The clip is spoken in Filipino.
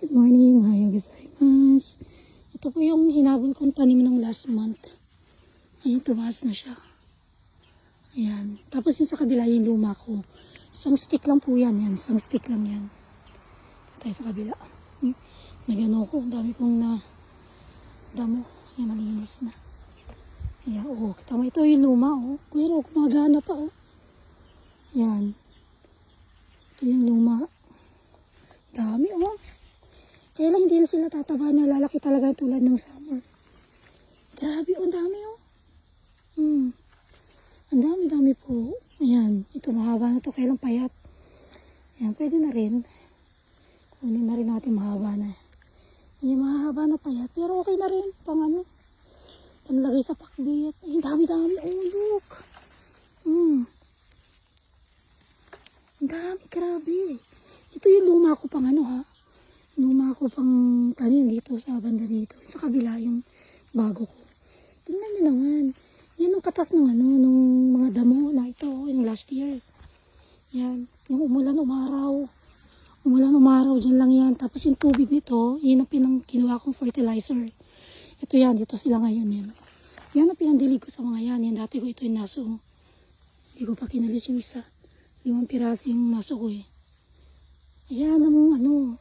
Good morning, hayo gozaimasu. Ito po yung hinabol kong tanim ng last month. Ayun, tumaas na siya. Ayan. Tapos yung sa kabila, yung luma ko. Isang stick lang po yan. Yan, isang stick lang yan. Tayo sa kabila. Hmm. Nagano ko. Ang dami kong na damo. Yan, malinis na. Ayan, oh. Kita mo, ito yung luma, oh. Pero gumagana pa, oh. Yan. Ito yung luma. Kaya lang hindi na sila tataba na lalaki talaga tulad ng summer. Grabe, ang dami, oh. Hmm. Ang dami-dami po. Ayan, ito mahaba na to. Kailang payat. Ayan, pwede na rin. Kunin na rin natin mahaba na. Ayan, mahaba na payat. Pero okay na rin. Pang ano. Panlagay sa pakbit. Ayan, dami-dami. Oh, look. Hmm. Ang dami, grabe. Ito yung luma ko pang ano ha. Luma ko pang tanim dito sa banda dito. Sa kabila yung bago ko. Tingnan nyo naman. Yan ang katas ng ano, nung mga damo na ito, yung last year. Yan. Yung umulan, umaraw. Umulan, umaraw, dyan lang yan. Tapos yung tubig nito, yun ang pinang kinuha kong fertilizer. Ito yan, dito sila ngayon yan. Yan ang pinandilig ko sa mga yan. Yan dati ko ito yung naso. Hindi ko pa kinalis yung isa. Limang piraso yung naso ko eh. Ayan mo, ano,